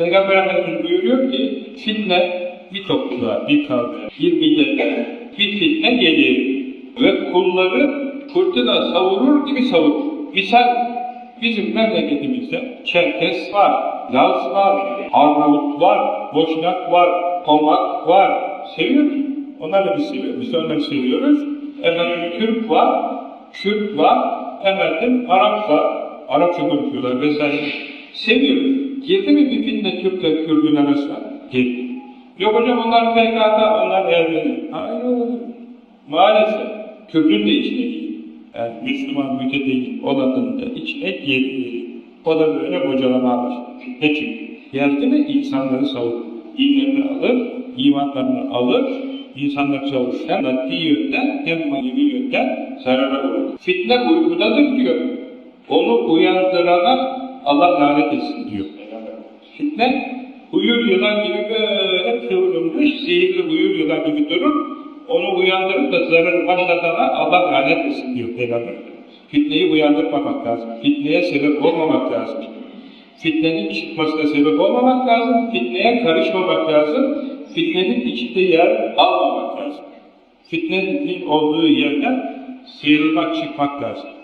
Peygamber Efendimiz buyuruyor ki fitne bir topluluğa, bir kavme, bir millete bir fitne gelir ve kulları fırtına savurur gibi savurur. Misal bizim memleketimizde Çerkes var, Laz var, Arnavut var, Boşnak var, Tomak var. Seviyoruz. Onları da biz seviyoruz. Biz onları seviyoruz. Efendim Türk var, Kürt var, efendim Arap var. Arapça konuşuyorlar vesaire. Seviyoruz. Girdi mi fitne Türk'le Kürt'ün arasına? Girdi. Yok hocam onlar PKK, onlar Ermeni. Hayır. Maalesef. Kürt'ün de içine değil. Yani Müslüman mütedeyyin olanın da içine girdi. O da böyle bocalamaya başladı. Fitne çıktı. Geldi mi insanları savurur. Dinlerini alır, imanlarını alır, insanlar savurur. Hem maddi yönden hem manevi yönden zarara uğrar. Fitne uykudadır diyor. Onu uyandırana Allah lanet etsin diyor. Fitne uyur yılan gibi böyle kıvrılmış, zehirli uyur yılan gibi durur. Onu uyandırıp da zararı başlatana Allah lanet etsin diyor Peygamber. Fitneyi uyandırmamak lazım. Fitneye sebep olmamak lazım. Fitnenin çıkmasına sebep olmamak lazım. Fitneye karışmamak lazım. Fitnenin içinde yer almamak lazım. Fitnenin olduğu yerden sıyrılmak, çıkmak lazım.